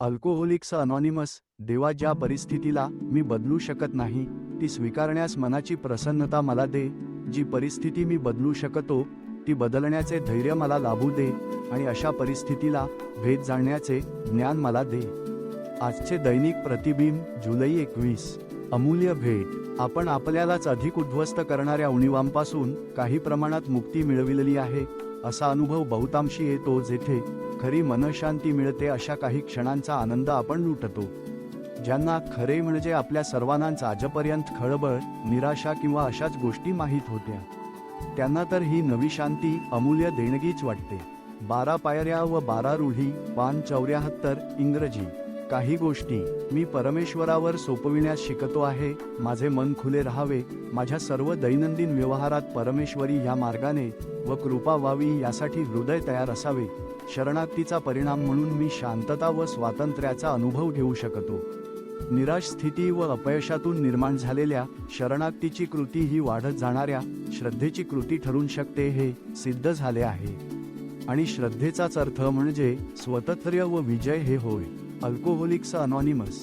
Alcoholics anonymous देवा ज्या परिस्थितीला मी बदलू शकत नाही ती स्वीकारण्यास मनाची प्रसन्नता मला दे जी परिस्थिती मी बदलू शकतो ती बदलण्याचे धैर्य मला लाभू दे आणि अशा परिस्थितीला भेद जाणण्याचे ज्ञान मला दे. आजचे दैनिक प्रतिबिंब जुलै एकवीस. अमूल्य भेट. आपण आपल्यालाच अधिक उद्ध्वस्त करणाऱ्या उणीवांपासून काही प्रमाणात मुक्ती मिळविलेली आहे असा अनुभव बहुतांशी येतो जेथे खरी मनशांती मिळते अशा काही क्षणांचा आनंद आपण लुटतो. ज्यांना खरे म्हणजे आपल्या सर्वांनाच आजपर्यंत खळबळ निराशा किंवा अशाच गोष्टी माहीत होत्या. त्यांना तर ही नवी शांती अमूल्य देणगीच वाटते. बारा पायऱ्या व बारा रूढी पान चौऱ्याहत्तर इंग्रजी. काही गोष्टी मी परमेश्वरावर सोपविण्यास शिकतो आहे. माझे मन खुले राहावे. माझ्या सर्व दैनंदिन व्यवहारात परमेश्वरी या मार्गाने व कृपा व्हावी यासाठी हृदय तयार असावे. शरणागतीचा परिणाम म्हणून मी शांतता व स्वातंत्र्याचा अनुभव घेऊ शकतो. निराश स्थिती व अपयशातून निर्माण झालेल्या शरणागतीची कृती ही वाढत जाणाऱ्या श्रद्धेची कृती ठरून शकते हे सिद्ध झाले आहे. आणि श्रद्धेचाच अर्थ म्हणजे स्वतंत्र्य व विजय हे होय. Alcoholics anonymous